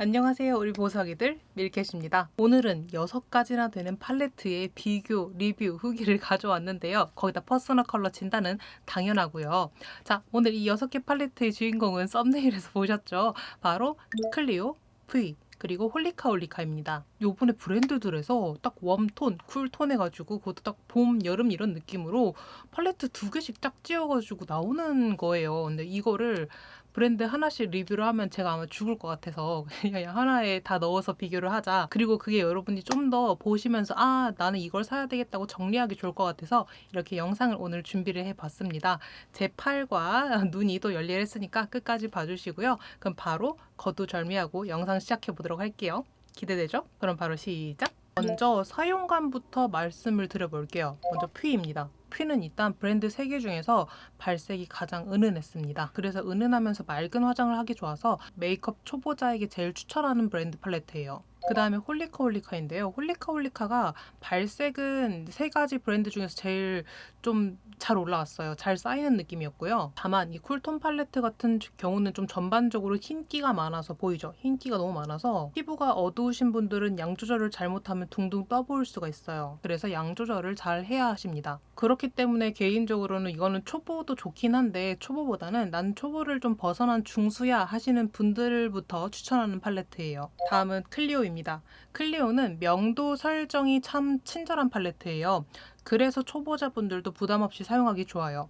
안녕하세요 우리 보석이들. 밀켓입니다. 오늘은 6가지나 되는 팔레트의 비교, 리뷰, 후기를 가져왔는데요. 거기다 퍼스널 컬러 진단은 당연하고요. 자 오늘 이 6개 팔레트의 주인공은 썸네일에서 보셨죠? 바로 클리오, V 그리고 홀리카 홀리카입니다. 요번에 브랜드들에서 딱 웜톤, 쿨톤 해가지고 그것도 딱 봄, 여름 이런 느낌으로 팔레트 두 개씩 짝 지어가지고 나오는 거예요. 근데 이거를 브랜드 하나씩 리뷰를 하면 제가 아마 죽을 것 같아서 그냥 하나에 다 넣어서 비교를 하자. 그리고 그게 여러분이 좀 더 보시면서 아 나는 이걸 사야 되겠다고 정리하기 좋을 것 같아서 이렇게 영상을 오늘 준비를 해봤습니다. 제 팔과 눈이 또 열일했으니까 끝까지 봐주시고요. 그럼 바로 거두절미하고 영상 시작해 보도록 할게요. 기대되죠? 그럼 바로 시작! 먼저 사용감부터 말씀을 드려볼게요. 먼저 퓨입니다. 퓨는 일단 브랜드 3개 중에서 발색이 가장 은은했습니다. 그래서 은은하면서 맑은 화장을 하기 좋아서 메이크업 초보자에게 제일 추천하는 브랜드 팔레트예요. 그 다음에 홀리카 홀리카인데요. 홀리카 홀리카가 발색은 세 가지 브랜드 중에서 제일 좀 잘 올라왔어요. 잘 쌓이는 느낌이었고요. 다만 이 쿨톤 팔레트 같은 경우는 좀 전반적으로 흰기가 많아서 보이죠? 흰기가 너무 많아서 피부가 어두우신 분들은 양 조절을 잘못하면 둥둥 떠 보일 수가 있어요. 그래서 양 조절을 잘 해야 하십니다. 그렇기 때문에 개인적으로는 이거는 초보도 좋긴 한데 초보보다는 난 초보를 좀 벗어난 중수야 하시는 분들부터 추천하는 팔레트예요. 다음은 클리오 입니다. 클리오는 명도 설정이 참 친절한 팔레트예요. 그래서 초보자분들도 부담 없이 사용하기 좋아요.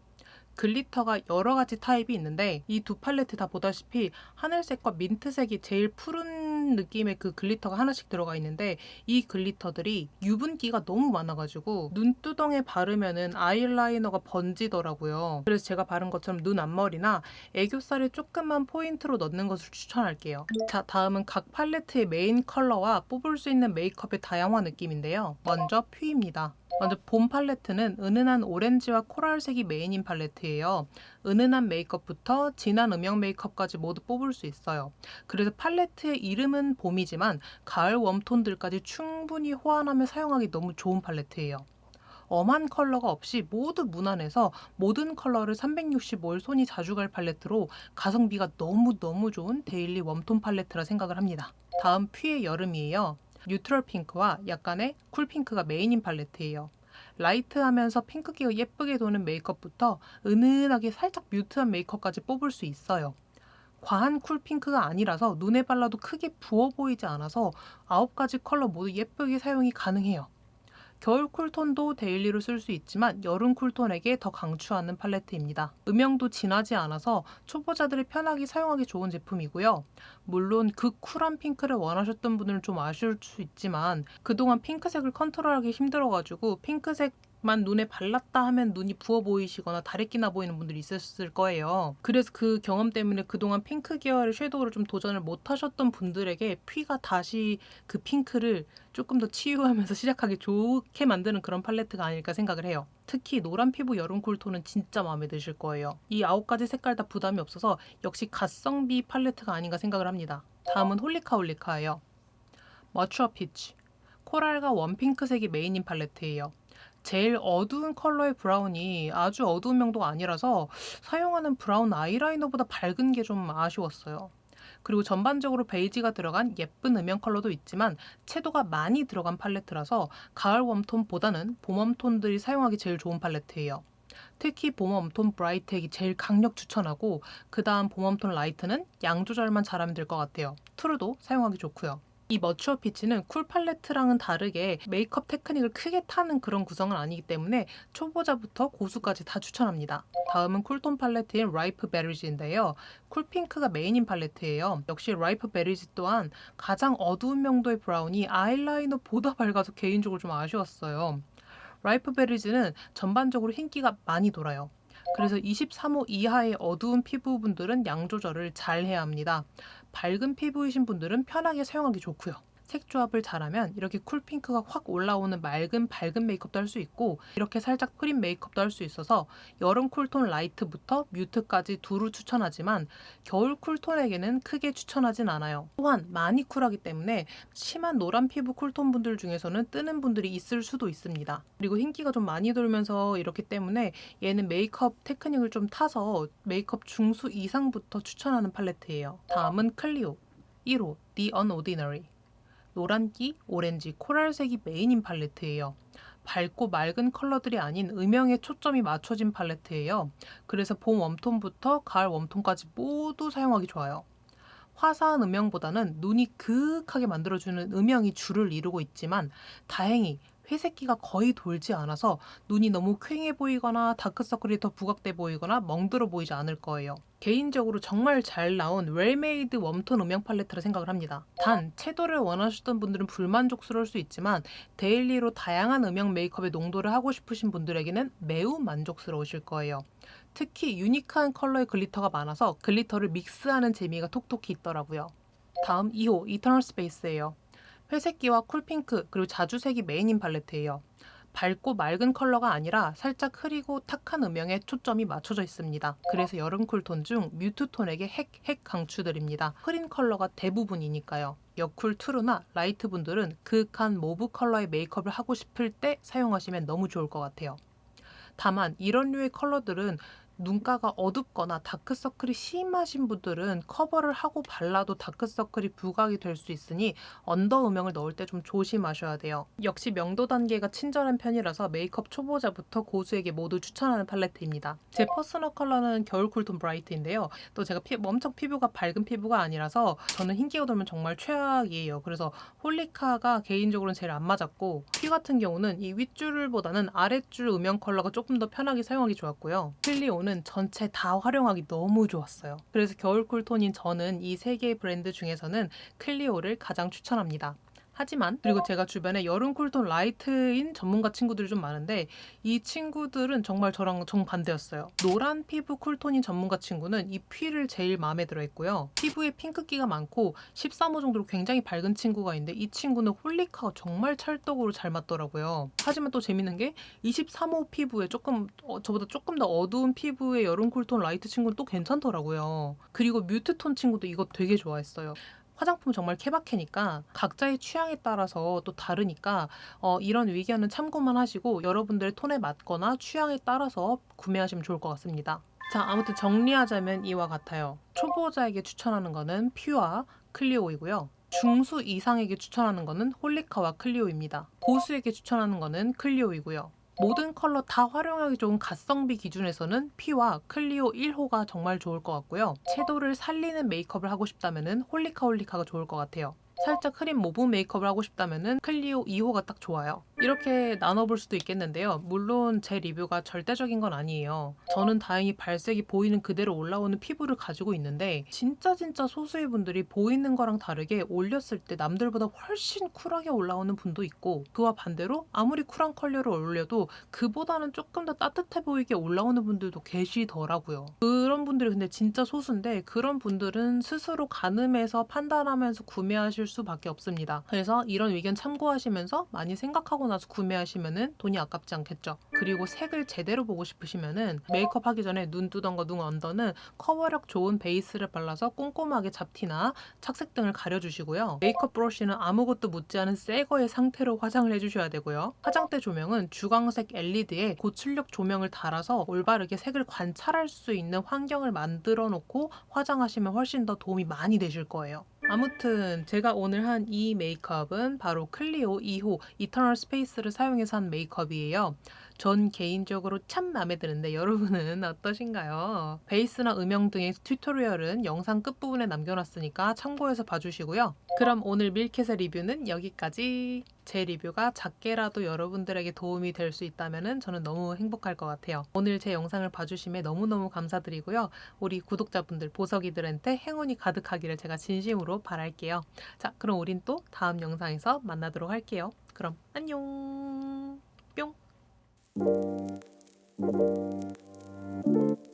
글리터가 여러 가지 타입이 있는데 이 두 팔레트 다 보다시피 하늘색과 민트색이 제일 푸른 느낌의 그 글리터가 하나씩 들어가 있는데 이 글리터들이 유분기가 너무 많아가지고 눈두덩에 바르면은 아이라이너가 번지더라고요. 그래서 제가 바른 것처럼 눈 앞머리나 애교살에 조금만 포인트로 넣는 것을 추천할게요. 자 다음은 각 팔레트의 메인 컬러와 뽑을 수 있는 메이크업의 다양화 느낌인데요. 먼저 퓨입니다. 먼저 봄 팔레트는 은은한 오렌지와 코랄색이 메인인 팔레트예요. 은은한 메이크업부터 진한 음영 메이크업까지 모두 뽑을 수 있어요. 그래서 팔레트의 이름은 봄이지만 가을 웜톤들까지 충분히 호환하며 사용하기 너무 좋은 팔레트예요. 엄한 컬러가 없이 모두 무난해서 모든 컬러를 365일 손이 자주 갈 팔레트로 가성비가 너무너무 좋은 데일리 웜톤 팔레트라 생각을 합니다. 다음 퓨의 여름이에요. 뉴트럴 핑크와 약간의 쿨 핑크가 메인인 팔레트예요. 라이트하면서 핑크기가 예쁘게 도는 메이크업부터 은은하게 살짝 뮤트한 메이크업까지 뽑을 수 있어요. 과한 쿨 핑크가 아니라서 눈에 발라도 크게 부어 보이지 않아서 아홉 가지 컬러 모두 예쁘게 사용이 가능해요. 겨울 쿨톤도 데일리로 쓸 수 있지만 여름 쿨톤에게 더 강추하는 팔레트입니다. 음영도 진하지 않아서 초보자들이 편하게 사용하기 좋은 제품이고요. 물론 그 쿨한 핑크를 원하셨던 분들은 좀 아쉬울 수 있지만 그동안 핑크색을 컨트롤하기 힘들어가지고 핑크색 만 눈에 발랐다 하면 눈이 부어 보이시거나 다래끼나 보이는 분들이 있었을 거예요. 그래서 그 경험 때문에 그동안 핑크 계열의 섀도우를 좀 도전을 못 하셨던 분들에게 피가 다시 그 핑크를 조금 더 치유하면서 시작하기 좋게 만드는 그런 팔레트가 아닐까 생각을 해요. 특히 노란 피부 여름 쿨톤은 진짜 마음에 드실 거예요. 이 아홉 가지 색깔 다 부담이 없어서 역시 가성비 팔레트가 아닌가 생각을 합니다. 다음은 홀리카 홀리카예요. 머추어 피치. 코랄과 웜핑크색이 메인인 팔레트예요. 제일 어두운 컬러의 브라운이 아주 어두운 명도가 아니라서 사용하는 브라운 아이라이너보다 밝은 게 좀 아쉬웠어요. 그리고 전반적으로 베이지가 들어간 예쁜 음영 컬러도 있지만 채도가 많이 들어간 팔레트라서 가을 웜톤보다는 봄 웜톤들이 사용하기 제일 좋은 팔레트예요. 특히 봄 웜톤 브라이트액이 제일 강력 추천하고 그 다음 봄 웜톤 라이트는 양 조절만 잘하면 될 것 같아요. 투르도 사용하기 좋고요. 이 머추어 피치는 쿨 팔레트랑은 다르게 메이크업 테크닉을 크게 타는 그런 구성은 아니기 때문에 초보자부터 고수까지 다 추천합니다. 다음은 쿨톤 팔레트인 라이프 베리지인데요. 쿨핑크가 메인인 팔레트예요. 역시 라이프 베리지 또한 가장 어두운 명도의 브라운이 아이라이너보다 밝아서 개인적으로 좀 아쉬웠어요. 라이프 베리지는 전반적으로 흰기가 많이 돌아요. 그래서 23호 이하의 어두운 피부분들은 양 조절을 잘 해야 합니다. 밝은 피부이신 분들은 편하게 사용하기 좋고요. 색 조합을 잘하면 이렇게 쿨핑크가 확 올라오는 맑은 밝은 메이크업도 할 수 있고 이렇게 살짝 프린 메이크업도 할 수 있어서 여름 쿨톤 라이트부터 뮤트까지 두루 추천하지만 겨울 쿨톤에게는 크게 추천하진 않아요. 또한 많이 쿨하기 때문에 심한 노란 피부 쿨톤 분들 중에서는 뜨는 분들이 있을 수도 있습니다. 그리고 흰기가 좀 많이 돌면서 이렇기 때문에 얘는 메이크업 테크닉을 좀 타서 메이크업 중수 이상부터 추천하는 팔레트예요. 다음은 클리오. 1호 The Unordinary. 노란기, 오렌지, 코랄색이 메인인 팔레트예요. 밝고 맑은 컬러들이 아닌 음영에 초점이 맞춰진 팔레트예요. 그래서 봄 웜톤부터 가을 웜톤까지 모두 사용하기 좋아요. 화사한 음영보다는 눈이 그윽하게 만들어주는 음영이 주를 이루고 있지만 다행히 회색기가 거의 돌지 않아서 눈이 너무 퀭해 보이거나 다크서클이 더 부각돼 보이거나 멍들어 보이지 않을 거예요. 개인적으로 정말 잘 나온 웰메이드 웜톤 음영 팔레트라 생각을 합니다. 단, 채도를 원하시던 분들은 불만족스러울 수 있지만 데일리로 다양한 음영 메이크업의 농도를 하고 싶으신 분들에게는 매우 만족스러우실 거예요. 특히 유니크한 컬러의 글리터가 많아서 글리터를 믹스하는 재미가 톡톡히 있더라고요. 다음 2호 이터널 스페이스예요. 회색기와 쿨핑크 그리고 자주색이 메인인 팔레트예요. 밝고 맑은 컬러가 아니라 살짝 흐리고 탁한 음영에 초점이 맞춰져 있습니다. 그래서 여름 쿨톤 중 뮤트 톤에게 핵, 핵 강추드립니다. 흐린 컬러가 대부분이니까요. 여쿨 트루나 라이트 분들은 그윽한 모브 컬러의 메이크업을 하고 싶을 때 사용하시면 너무 좋을 것 같아요. 다만 이런 류의 컬러들은 눈가가 어둡거나 다크서클이 심하신 분들은 커버를 하고 발라도 다크서클이 부각이 될 수 있으니 언더 음영을 넣을 때 좀 조심하셔야 돼요. 역시 명도 단계가 친절한 편이라서 메이크업 초보자부터 고수에게 모두 추천하는 팔레트입니다. 제 퍼스널 컬러는 겨울 쿨톤 브라이트인데요. 또 제가 피, 엄청 피부가 밝은 피부가 아니라서 저는 흰기가 돌면 정말 최악이에요. 그래서 홀리카가 개인적으로는 제일 안 맞았고 피 같은 경우는 이 윗줄보다는 아랫줄 음영 컬러가 조금 더 편하게 사용하기 좋았고요. 필리오는 전체 다 활용하기 너무 좋았어요. 그래서 겨울 쿨톤인 저는 이 세 개의 브랜드 중에서는 클리오를 가장 추천합니다. 하지만 그리고 제가 주변에 여름 쿨톤 라이트인 전문가 친구들이 좀 많은데 이 친구들은 정말 저랑 정반대였어요. 노란 피부 쿨톤인 전문가 친구는 이 피를 제일 마음에 들어 했고요. 피부에 핑크기가 많고 13호 정도로 굉장히 밝은 친구가 있는데 이 친구는 홀리카가 정말 찰떡으로 잘 맞더라고요. 하지만 또 재밌는 게 23호 피부에 조금 어, 저보다 조금 더 어두운 피부의 여름 쿨톤 라이트 친구는 또 괜찮더라고요. 그리고 뮤트톤 친구도 이거 되게 좋아했어요. 화장품 정말 케바케니까 각자의 취향에 따라서 또 다르니까 어, 이런 의견은 참고만 하시고 여러분들의 톤에 맞거나 취향에 따라서 구매하시면 좋을 것 같습니다. 자, 아무튼 정리하자면 이와 같아요. 초보자에게 추천하는 거는 퓨어, 클리오이고요. 중수 이상에게 추천하는 거는 홀리카와 클리오입니다. 고수에게 추천하는 거는 클리오이고요. 모든 컬러 다 활용하기 좋은 가성비 기준에서는 P와 클리오 1호가 정말 좋을 것 같고요. 채도를 살리는 메이크업을 하고 싶다면 홀리카 홀리카가 좋을 것 같아요. 살짝 흐린 모브 메이크업을 하고 싶다면 클리오 2호가 딱 좋아요. 이렇게 나눠볼 수도 있겠는데요. 물론 제 리뷰가 절대적인 건 아니에요. 저는 다행히 발색이 보이는 그대로 올라오는 피부를 가지고 있는데 진짜 진짜 소수의 분들이 보이는 거랑 다르게 올렸을 때 남들보다 훨씬 쿨하게 올라오는 분도 있고 그와 반대로 아무리 쿨한 컬러를 올려도 그보다는 조금 더 따뜻해 보이게 올라오는 분들도 계시더라고요. 그런 분들이 근데 진짜 소수인데 그런 분들은 스스로 가늠해서 판단하면서 구매하실 수밖에 없습니다. 그래서 이런 의견 참고하시면서 많이 생각하고 나서 구매하시면은 돈이 아깝지 않겠죠. 그리고 색을 제대로 보고 싶으시면은 메이크업 하기 전에 눈 거, 눈 언더는 커버력 좋은 베이스를 발라서 꼼꼼하게 잡티나 착색 등을 가려주시고요. 메이크업 브러쉬는 아무것도 묻지 않은 새 거의 상태로 화장을 해주셔야 되고요. 화장대 조명은 주광색 LED에 고출력 조명을 달아서 올바르게 색을 관찰할 수 있는 환경을 만들어 놓고 화장하시면 훨씬 더 도움이 많이 되실 거예요. 아무튼 제가 오늘 한 이 메이크업은 바로 클리오 2호 이터널 스페이스를 사용해서 한 메이크업이에요. 전 개인적으로 참 마음에 드는데 여러분은 어떠신가요? 베이스나 음영 등의 튜토리얼은 영상 끝부분에 남겨놨으니까 참고해서 봐주시고요. 그럼 오늘 밀켓의 리뷰는 여기까지. 제 리뷰가 작게라도 여러분들에게 도움이 될 수 있다면 저는 너무 행복할 것 같아요. 오늘 제 영상을 봐주심에 너무너무 감사드리고요. 우리 구독자분들, 보석이들한테 행운이 가득하기를 제가 진심으로 바랄게요. 자, 그럼 우린 또 다음 영상에서 만나도록 할게요. 그럼 안녕. Thank you.